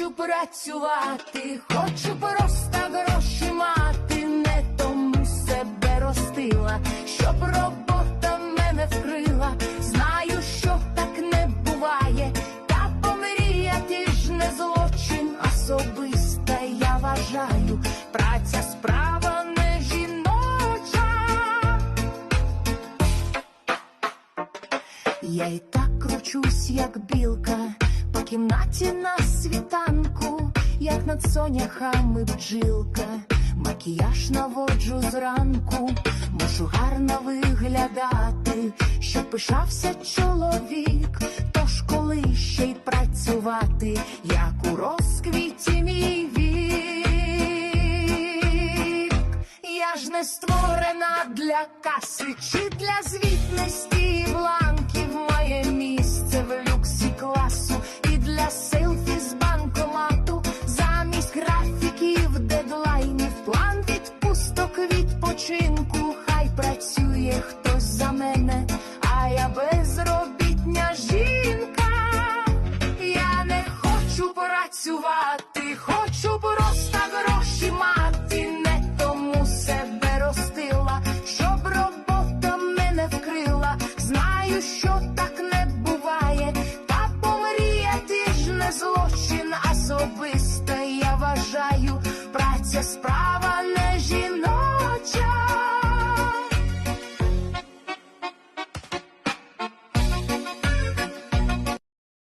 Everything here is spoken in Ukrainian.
хочу працювати, хочу просто гроші мати, не тому себе ростила, щоб робота мене вкрила. Знаю, що так не буває, та помріяти ж не злочин особиста, я вважаю, праця справа не жіноча. Я і так кручусь, як білка, кімнаті на світанку, як над соняхами бджілка, макіяж наводжу зранку, мушу гарно виглядати, щоб пишався чоловік. Тож коли ще й працювати, як у розквіті мій вік. Я ж не створена для каси чи для звітності відпочинку. Хай працює хтось за мене, а я безробітня жінка. Я не хочу працювати,